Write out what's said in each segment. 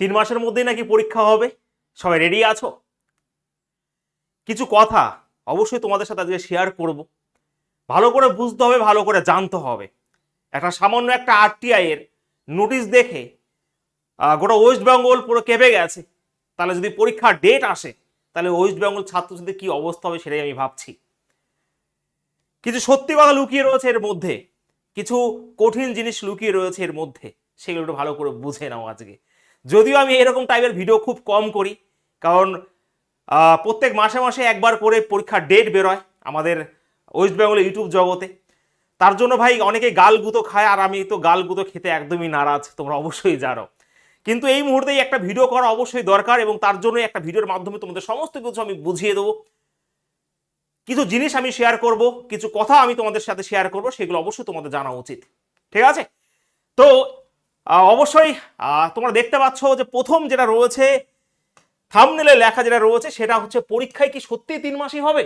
তিন মাসের মধ্যেই নাকি পরীক্ষা হবে? সবাই রেডি আছো? কিছু কথা অবশ্যই তোমাদের সাথে আজকে শেয়ার করব। ভালো করে বুঝতে হবে, ভালো করে জানতে হবে। একটা সামান্য একটা আরটিআই এর নোটিশ দেখে গোটা ওয়েস্ট বেঙ্গল পুরো কেঁপে গেছে। তাহলে যদি পরীক্ষার ডেট আসে, তাহলে ওয়েস্ট বেঙ্গল ছাত্রছাত্রীদের কী অবস্থা হবে সেটাই আমি ভাবছি। কিছু সত্যি কথা লুকিয়ে রয়েছে এর মধ্যে, কিছু কঠিন জিনিস লুকিয়ে রয়েছে এর মধ্যে, সেগুলো একটু ভালো করে বুঝে নাও আজকে। যদিও আমি এরকম টাইপের ভিডিও খুব কম করি, কারণ প্রত্যেক মাসে মাসে একবার করে পরীক্ষার ডেট বেরোয় আমাদের ওয়েস্ট বেঙ্গল ইউটিউব জগতে। তার জন্য ভাই অনেকে গাল গুঁতো খায় আর আমি তো গাল গুঁতো খেতে একদমই নারাজ, তোমরা অবশ্যই জানো। কিন্তু এই মুহূর্তেই একটা ভিডিও করা অবশ্যই দরকার এবং তার জন্য একটা ভিডিওর মাধ্যমে তোমাদের সমস্ত কিছু আমি বুঝিয়ে দেবো। কিছু জিনিস আমি শেয়ার করব, কিছু কথা আমি তোমাদের সাথে শেয়ার করব, সেগুলো অবশ্যই তোমাদের জানা উচিত। ঠিক আছে? তো অবশ্যই তোমরা দেখতে পাচ্ছ যে প্রথম যেটা রয়েছে থামনেলে লেখা যেটা রয়েছে, সেটা হচ্ছে পরীক্ষায় কি সত্যি তিন মাসই হবে?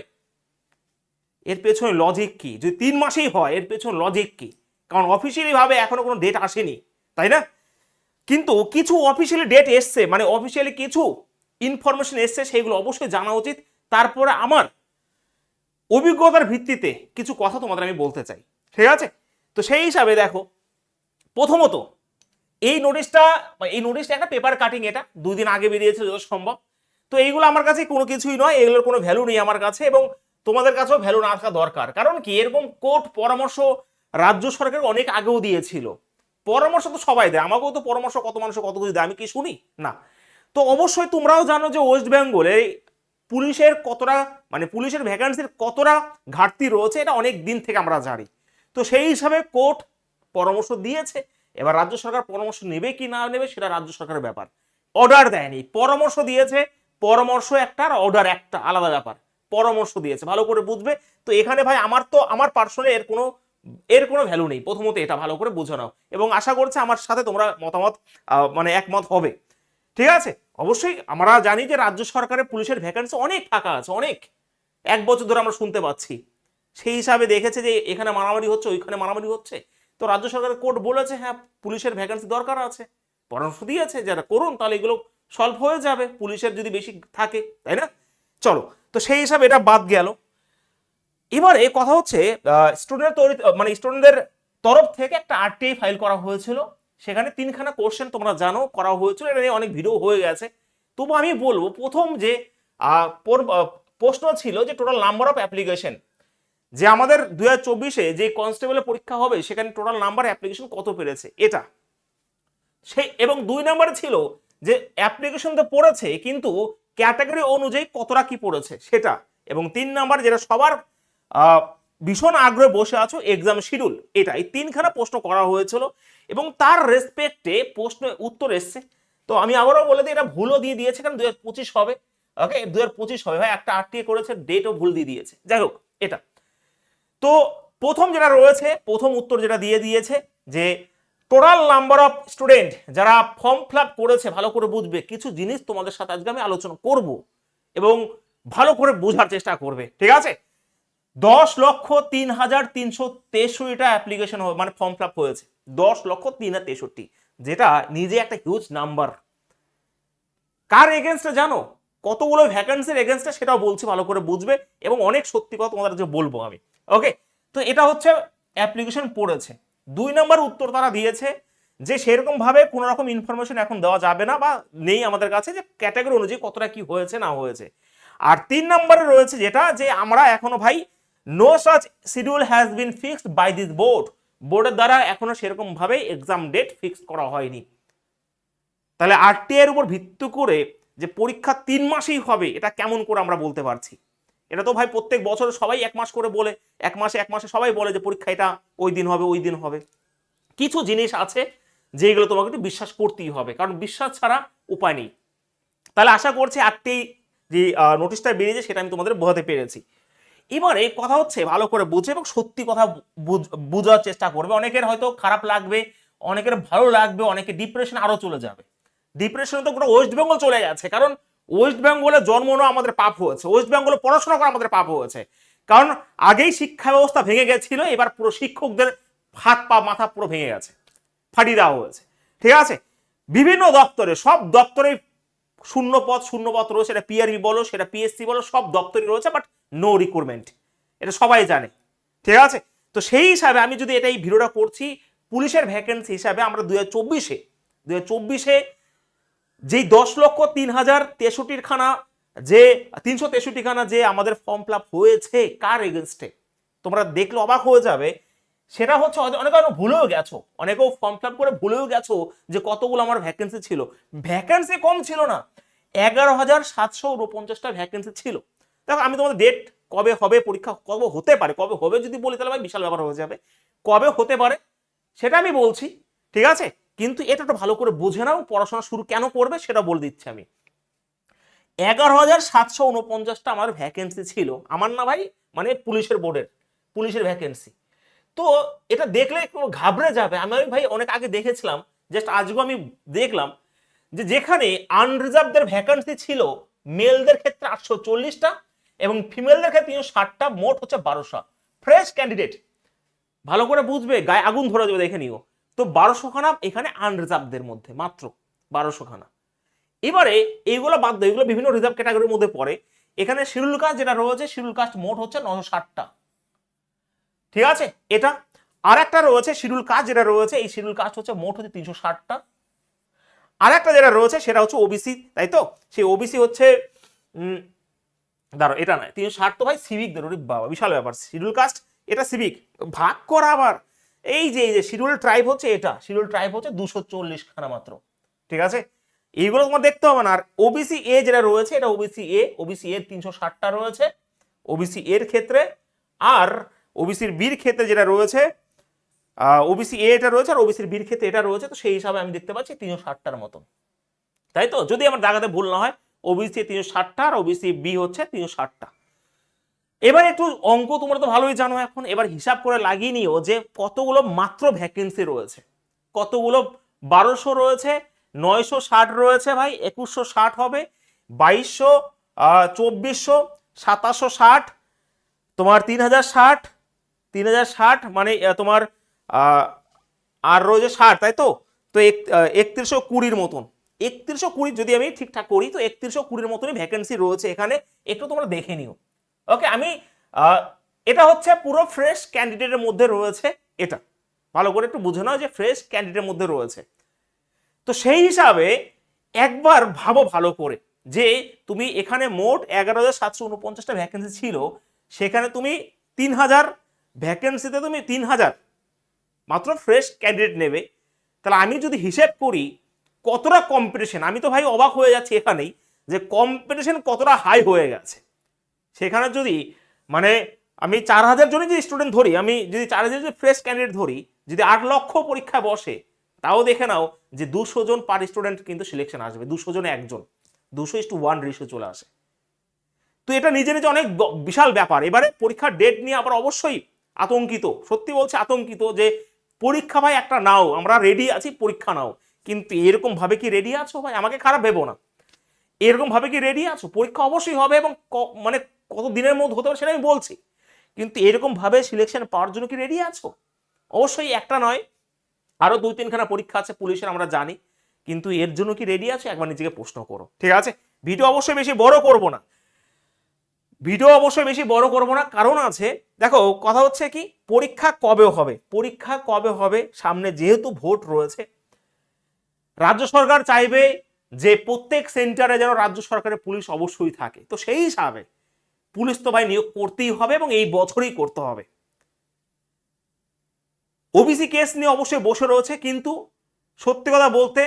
এর পেছনে লজিক কি? যদি তিন মাসেই হয়, এর পেছনে লজিক কি? কারণ অফিসিয়ালি ভাবে এখনও কোনো ডেট আসেনি, তাই না? কিন্তু কিছু অফিসিয়ালি ডেট এসছে মানে অফিসিয়ালি কিছু ইনফরমেশন এসছে, সেইগুলো অবশ্যই জানা উচিত। তারপরে আমার অভিজ্ঞতার ভিত্তিতে কিছু কথা তোমাদের আমি বলতে চাই, ঠিক আছে? তো সেই হিসাবে দেখো, প্রথমত এই নোটিশটা এই নোটিশটা একটা পেপার কাটিং এটা। দুই দিন আগে বেরিয়েছে, যত সম্ভব। তো এইগুলো আমার কাছে কোনো কিছুই নয়, এগুলোর কোনো ভ্যালু নেই আমার কাছে এবং তোমাদের কাছেও ভ্যালু না থাকা দরকার। কারণ কি? এরকম কোর্ট পরামর্শ রাজ্য সরকার অনেক আগেও দিয়েছিল। পরামর্শ তো সবাই দেয়। আমাকেও তো পরামর্শ কত মানুষ কত কিছু দেয়, আমি কি শুনি? না। তো অবশ্যই তোমরাও জানো যে ওয়েস্ট বেঙ্গলে পুলিশের কতটা মানে পুলিশের ভ্যাকান্সির কতটা ঘাটতি রয়েছে, এটা অনেক দিন থেকে আমরা জানি। তো সেই হিসাবে কোর্ট পরামর্শ দিয়েছে। এবার রাজ্য সরকার পরামর্শ নেবে কি না নেবে সেটা রাজ্য সরকারের ব্যাপার। অর্ডার দেয়নি। পরামর্শ দিয়েছে, পরামর্শ একটা আর অর্ডার একটা, আলাদা ব্যাপার। পরামর্শ দিয়েছে, ভালো করে বুঝবে। তো এখানে ভাই আমার তো, আমার পার্সোনালি এর কোনো এর কোনো ভ্যালু নেই। প্রথমত এটা ভালো করে বুঝে নাও। এবং আশা করছে আমার সাথে তোমরা মতামত মানে একমত হবে। ঠিক আছে? অবশ্যই আমরা জানি যে রাজ্য সরকারের পুলিশের ভ্যাকান্সি অনেক ফাঁকা আছে, অনেক। এক বছর ধরে আমরা শুনতে পাচ্ছি। সেই হিসাবে দেখেছে যে এখানে মারামারি হচ্ছে, ওইখানে মারামারি হচ্ছে। তো রাজ্য সরকারের কোর্ট বলেছে হ্যাঁ পুলিশের ভ্যাকান্সি দরকার আছে। পরামর্শ দিয়েছে যারা করুন, তাহলে এগুলো সলভ হয়ে যাবে। পুলিশের যদি বেশি থাকে, তাই না? চলো, তো সেই হিসাবে এটা বাদ গেল। এবারে কথা হচ্ছে স্টুডেন্ট তৈরি মানে স্টুডেন্টদের তরফ থেকে একটা আরটিআই ফাইল করা হয়েছিল। সেখানে তিনখানা কোশ্চেন তোমরা জানো, করা হয়েছিল। এটা নিয়ে অনেক ভিডিও হয়ে গেছে। তবু আমি বলব, প্রথম যে প্রশ্ন ছিল যে টোটাল নাম্বার অফ অ্যাপ্লিকেশন যে আমাদের দু হাজার চব্বিশে যে কনস্টেবলের পরীক্ষা হবে, সেখানে টোটাল নাম্বার অ্যাপ্লিকেশন কত পেরেছে? এটা। সেই এবং দুই নম্বরে ছিল যে অ্যাপ্লিকেশন তো পড়েছে, কিন্তু ক্যাটাগরি অনুযায়ী কতটা কি পড়েছে, সেটা। এবং তিন নাম্বার যেটা সবার ভীষণ আগ্রহে বসে আছো এক্সাম শিডিউল এটা। এই তিনখানা প্রশ্ন করা হয়েছিল, এবং তার রেসপেক্টে প্রশ্ন উত্তর এসছে। তো আমি আবারও বলে দিই, এটা ভুলও দিয়ে দিয়েছে, কারণ দুই হাজার পঁচিশ হবে। ওকে দু হাজার পঁচিশ হবে। ভাই, একটা আরটিএ করেছে ডেটও ভুল দিয়ে দিয়েছে। যাই হোক, এটা। তো প্রথম যেটা রয়েছে, প্রথম উত্তর যেটা দিয়ে দিয়েছে যে টোটাল নাম্বার অফ স্টুডেন্ট যারা ফর্ম ফিল করেছে, ভালো করে বুঝবে, কিছু জিনিস তোমাদের সাথে আজকে আমি আলোচনা করব এবং ভালো করে বোঝার চেষ্টা করবে, ঠিক আছে? দশ লক্ষ তিন হাজার তিনশো তেষট্টিটা অ্যাপ্লিকেশন মানে ফর্ম ফিল হয়েছে। দশ লক্ষ তিন হাজার তেষট্টি, যেটা নিজে একটা হিউজ নাম্বার কার এগেনস্টে জানো? কতগুলো ভ্যাকেন্সির এগেনস্টে সেটাও বলছি, ভালো করে বুঝবে এবং অনেক সত্যি কথা তোমাদের বলব আমি। ওকে তো এটা হচ্ছে অ্যাপ্লিকেশন পড়েছে। দুই নম্বর উত্তর তারা দিয়েছে যে সেরকম ভাবে কোনো রকম ইনফরমেশন এখন দেওয়া যাবে না বা নেই আমাদের কাছে যে ক্যাটাগরি অনুযায়ী কতটা কি হয়েছে, না হয়েছে। আর তিন নম্বরে রয়েছে যেটা যে আমরা এখনও ভাই no such schedule has been fixed by this board বোর্ডের দ্বারা এখনও সেরকম ভাবে এক্সাম ডেট ফিক্সড করা হয়নি। তাহলে আরটি এর উপর ভিত্তি করে যে পরীক্ষা তিন মাসেই হবে, এটা কেমন করে আমরা বলতে পারছি? এটা তো ভাই প্রত্যেক বছর সবাই এক মাস করে বলে, এক মাসে এক মাসে সবাই বলে যে পরীক্ষা এটা ওই দিন হবে, ওই দিন হবে। কিছু জিনিস আছে যেগুলো তোমাকে একটু বিশ্বাস করতেই হবে, কারণ বিশ্বাস ছাড়া উপায় নেই। তাহলে আশা করছি আটটি যে নোটিশটা বেরিয়েছে সেটা আমি তোমাদের বোঝাতে পেরেছি। এবারে কথা হচ্ছে ভালো করে বুঝে এবং সত্যি কথা বুঝ- বোঝার চেষ্টা করবে। অনেকের হয়তো খারাপ লাগবে, অনেকের ভালো লাগবে, অনেকে ডিপ্রেশন আরও চলে যাবে। ডিপ্রেশনে তো পুরো ওয়েস্ট বেঙ্গল চলে গেছে, কারণ ওয়েস্ট বেঙ্গলে জন্ম নেওয়া আমাদের পাপ হয়েছে, ওয়েস্ট বেঙ্গলে পড়াশোনা করা আমাদের পাপ হয়েছে। কারণ আগেই শিক্ষা ব্যবস্থা ভেঙে গেছিল, এবার পুরো শিক্ষকদের হাত পা, মাথা পুরো ভেঙে গেছে, ফাটিয়ে দেওয়া হয়েছে। ঠিক আছে? বিভিন্ন দপ্তরে, সব দপ্তরে শূন্য পদ শূন্য পদ রয়েছে সেটা পিআরবি বলো, সেটা পিএসসি বলো, সব দপ্তরই রয়েছে বাট নো রিক্রুটমেন্ট এটা সবাই জানে। ঠিক আছে? তো সেই হিসাবে আমি যদি এটা এই ভিডিওটা করছি, পুলিশের ভ্যাকেন্সি হিসাবে আমরা দু হাজার চব্বিশে দু হাজার চব্বিশে যেই দশ লক্ষ তিন হাজার তেষট্টির খানা, যে তিনশো তেষট্টি খানা যে আমাদের ফর্ম ফিল হয়েছে, কার এগেনস্টে তোমরা দেখলে অবাক হয়ে যাবে। সেটা হচ্ছে অনেক- অনেকে ভুলেও গেছো। অনেকেও ফর্ম ফিল করে ভুলেও গেছো যে কতগুলো আমার ভ্যাকেন্সি ছিল। ভ্যাকেন্সি কম ছিল না। এগারো হাজার সাতশো উনপঞ্চাশটা ভ্যাকেন্সি ছিল। দেখো, আমি তোমাদের ডেট কবে হবে, পরীক্ষা কবে হতে পারে, কবে হবে যদি বলি তাহলে ভাই বিশাল ব্যাপার হয়ে যাবে। কবে হতে পারে, সেটা আমি বলছি, ঠিক আছে? কিন্তু এটা একটু ভালো করে বুঝে নাও, পড়াশোনা শুরু কেন করবে সেটা বলে দিচ্ছি আমি। এগারো হাজার সাতশো উনপঞ্চাশটা আমার ভ্যাকেন্সি ছিল। আমার না ভাই মানে পুলিশের বোর্ডের পুলিশের ভ্যাকেন্সি তো এটা দেখলে ঘাবড়ে যাবে। আমি আমি ভাই অনেক আগে দেখেছিলাম জাস্ট আজকেও আমি দেখলাম যে যেখানে আনরিজার্ভদের ভ্যাকেন্সি ছিল মেলদের ক্ষেত্রে আটশো চল্লিশটা এবং ফিমেলদের ক্ষেত্রে তিনশো ষাটটা, মোট হচ্ছে বারোশো। ফ্রেশ ক্যান্ডিডেট ভালো করে বুঝবে, গায়ে আগুন ধরে যাবে, দেখে নিও। তো বারোশো খানা এখানে আনরিজার্ভদের মধ্যে, মাত্র বারোশো খানা এবারে এইগুলো বাদ দেয় এগুলো বিভিন্ন রিজার্ভ ক্যাটাগরির মধ্যে পড়ে। এখানে শিডিউল কাস্ট যেটা রয়েছে, শিডিউল কাস্ট মোট হচ্ছে নশো ষাটটা। ঠিক আছে? এটা আর একটা রয়েছে, শিডিউল কাস্ট যেটা রয়েছে, এই শিডিউল কাস্ট হচ্ছে মোট হচ্ছে তিনশো ষাটটা। আর একটা যেটা রয়েছে, সেটা হচ্ছে ওবিসি তাই তো? সেই ওবিসি হচ্ছে দাঁড়ো এটা নয়, তিনশো ষাট তো ভাই ওরে বাবা, বিশাল ব্যাপার। শিডিউল কাস্ট এটা সিভিক ভাগ করা আবার। এই যে এই যে, শিডিউল ট্রাইব হচ্ছে এটা। শিডিউল ট্রাইব হচ্ছে দুশো চল্লিশ খানা মাত্র। ঠিক আছে? এইগুলো তোমার দেখতে হবে না। আর ওবিসি এ যেটা রয়েছে, এটা ওবিসি এ ওবিসি এর তিনশো ষাটটা রয়েছে। ওবিসি এর ক্ষেত্রে আর ওবিসির বির ক্ষেত্রে যেটা রয়েছে ওবিসি এ এটা রয়েছে আর ওবিসির বির ক্ষেত্রে এটা রয়েছে। তো সেই হিসাবে আমি দেখতে পাচ্ছি তিনশো ষাটটার মতন। তাই তো? যদি আমার জায়গাতে ভুল না হয় ওবিসি তিনশো ষাটটা আর ওবিসি বি হচ্ছে তিনশো ষাটটা। এবার একটু অঙ্ক তোমরা তো ভালোই জানো এখন, এবার হিসাব করে লাগিয়ে নিও যে কতগুলো মাত্র ভ্যাকেন্সি রয়েছে। কতগুলো বারোশো রয়েছে, নয়শো ষাট রয়েছে ভাই, একুশশো ষাট হবে, বাইশশো চব্বিশশো, সাতাশশো ষাট, তোমার তিন হাজার ষাট, তিন হাজার ষাট মানে তোমার আর রয়েছে ষাট, তাই তো? তো একত্রিশশো কুড়ির মতন। একত্রিশশো কুড়ি যদি আমি ঠিকঠাক করি, তো একত্রিশশো কুড়ির মতনই ভ্যাকেন্সি রয়েছে এখানে, একটু তোমরা দেখে নিও। ওকে আমি এটা হচ্ছে পুরো ফ্রেশ ক্যান্ডিডেটের মধ্যে রয়েছে এটা। ভালো করে একটু বুঝে নাও যে ফ্রেশ ক্যান্ডিডেটের মধ্যে রয়েছে। তো সেই হিসাবে একবার ভাবো ভালো করে যে তুমি এখানে মোট এগারো হাজার সাতশো উনপঞ্চাশটা ভ্যাকেন্সি ছিল, সেখানে তুমি তিন হাজার ভ্যাকেন্সিতে তুমি তিন হাজার মাত্র ফ্রেশ ক্যান্ডিডেট নেবে। তাহলে আমি যদি হিসেব করি কতটা কম্পিটিশন আমি তো ভাই অবাক হয়ে যাচ্ছি এখানেই যে কম্পিটিশন কতটা হাই হয়ে গেছে। সেখানে যদি মানে আমি চার হাজার জনই যদি স্টুডেন্ট ধরি, আমি যদি চার হাজার যদি ফ্রেশ ক্যান্ডিডেট ধরি, যদি আট লক্ষ পরীক্ষায় বসে, তাও দেখে নাও যে দুশো জন পার স্টুডেন্ট কিন্তু সিলেকশন আসবে, দুশো জনে একজন, দুশো ইস টু ওয়ান রেশিও চলে আসে। তো এটা নিজে নিজে অনেক বিশাল ব্যাপার। এবারে পরীক্ষার ডেট নিয়ে আবার অবশ্যই আতঙ্কিত, সত্যি বলছে আতঙ্কিত যে পরীক্ষা ভাই একটা নাও, আমরা রেডি আছি, পরীক্ষা নাও। কিন্তু এরকম ভাবে কি রেডি আছো ভাই? আমাকে খারাপ ভেবো না। এরকম ভাবে কি রেডি আছো? পরীক্ষা অবশ্যই হবে এবং মানে কত দিনের মধ্যে হতে পারে সেটা আমি বলছি। কিন্তু এরকম ভাবে সিলেকশন পাওয়ার জন্য কি রেডি আছো? অবশ্যই একটা নয়। আরও দুই তিনখানা পরীক্ষা আছে, পুলিশের আমরা জানি। কিন্তু এর জন্য কি রেডি আছো? একবার নিজেকে প্রশ্ন করো। ঠিক আছে? ভিডিও অবশ্যই বেশি বড় করব না। ভিডিও অবশ্যই বেশি বড় করব না। কারণ আছে, দেখো, কথা হচ্ছে কি? পরীক্ষা কবে হবে? পরীক্ষা কবে হবে? সামনে যেহেতু ভোট রয়েছে, রাজ্য সরকার চাইবে যে প্রত্যেক সেন্টারে যেন রাজ্য সরকারের পুলিশ অবশ্যই থাকে। তো সেই হিসাবে পুলিশ তো ভাই নিয়োগ করতেই হবে এবং এই বছরই করতে হবে। ওবিসি কেস নিয়ে অবশ্যই বসে রয়েছে, কিন্তু সত্যি কথা বলতে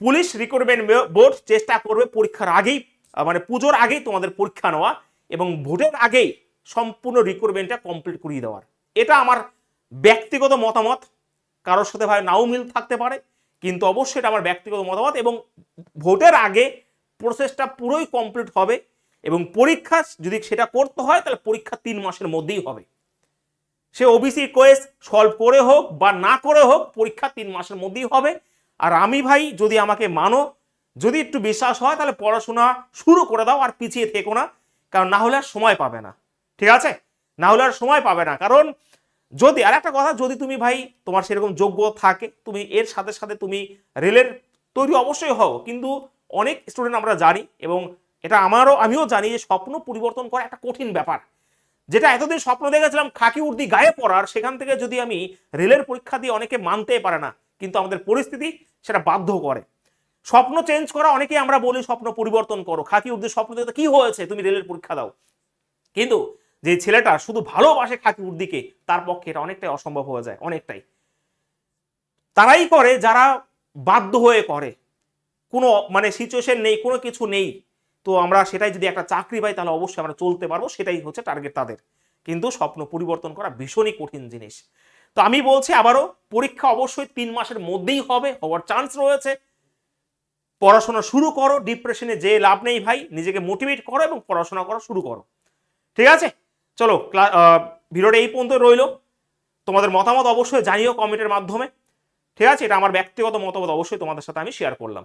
পুলিশ রিক্রুটমেন্ট বোর্ড চেষ্টা করবে পরীক্ষার আগেই মানে পুজোর আগেই তোমাদের পরীক্ষা নেওয়া এবং ভোটের আগেই সম্পূর্ণ রিক্রুটমেন্টটা কমপ্লিট করিয়ে দেওয়ার। এটা আমার ব্যক্তিগত মতামত, কারোর সাথে ভাই নাও মিল থাকতে পারে, কিন্তু অবশ্যই এটা আমার ব্যক্তিগত মতামত এবং ভোটের আগে প্রসেসটা পুরোই কমপ্লিট হবে। এবং পরীক্ষা যদি সেটা করতে হয়, তাহলে পরীক্ষা তিন মাসের মধ্যেই হবে। সে ওবিসি কোয়েস সলভ করে হোক বা না করে হোক, পরীক্ষা তিন মাসের মধ্যেই হবে। আর আমি ভাই, যদি আমাকে মানো, যদি একটু বিশ্বাস হয়, তাহলে পড়াশোনা শুরু করে দাও আর পিছিয়ে থেকো না, কারণ না হলে আর সময় পাবে না। ঠিক আছে? না হলে আর সময় পাবে না। কারণ যদি, আর একটা কথা, যদি তুমি ভাই, তোমার সেরকম যোগ্য থাকে, তুমি এর সাথে সাথে তুমি রেলের তৈরি অবশ্যই হও, কিন্তু অনেক স্টুডেন্ট আমরা জানি এবং এটা আমারও, আমিও জানি যে স্বপ্ন পরিবর্তন করা একটা কঠিন ব্যাপার। যেটা এতদিন স্বপ্ন দেখেছিলাম, খাকি উর্দি গায়ে পড়ার, সেখান থেকে যদি আমি রেলের পরীক্ষা দিয়ে অনেকে মানতে পারে না, কিন্তু আমাদের পরিস্থিতি সেটা বাধ্য করে। স্বপ্ন চেঞ্জ করা, অনেকেই আমরা বলি স্বপ্ন পরিবর্তন করো। খাকি উর্দির স্বপ্ন দেখতে কি হয়েছে? তুমি রেলের পরীক্ষা দাও। কিন্তু যে ছেলেটা শুধু ভালোবাসে খাকি উর্দিকে, তার পক্ষে এটা অনেকটাই অসম্ভব হয়ে যায়, অনেকটাই। তারাই করে, যারা বাধ্য হয়ে করে। কোনো মানে সিচুয়েশন নেই, কোনো কিছু নেই। তো আমরা সেটাই যদি একটা চাকরি পাই, তাহলে অবশ্যই আমরা চলতে পারব, সেটাই হচ্ছে টার্গেট তাদের। কিন্তু স্বপ্ন পরিবর্তন করা ভীষণই কঠিন জিনিস। তো আমি বলছি আবারও, পরীক্ষা অবশ্যই তিন মাসের মধ্যেই হবে, হওয়ার চান্স রয়েছে। পড়াশোনা শুরু করো ডিপ্রেশনে যে লাভ নেই ভাই, নিজেকে মোটিভেট করো এবং পড়াশোনা করা শুরু করো। ঠিক আছে? চলো ভিডিওটা এই পর্যন্ত রইল। তোমাদের মতামত অবশ্যই জানিও কমেন্টের মাধ্যমে। ঠিক আছে? এটা আমার ব্যক্তিগত মতামত, অবশ্যই তোমাদের সাথে আমি শেয়ার করলাম।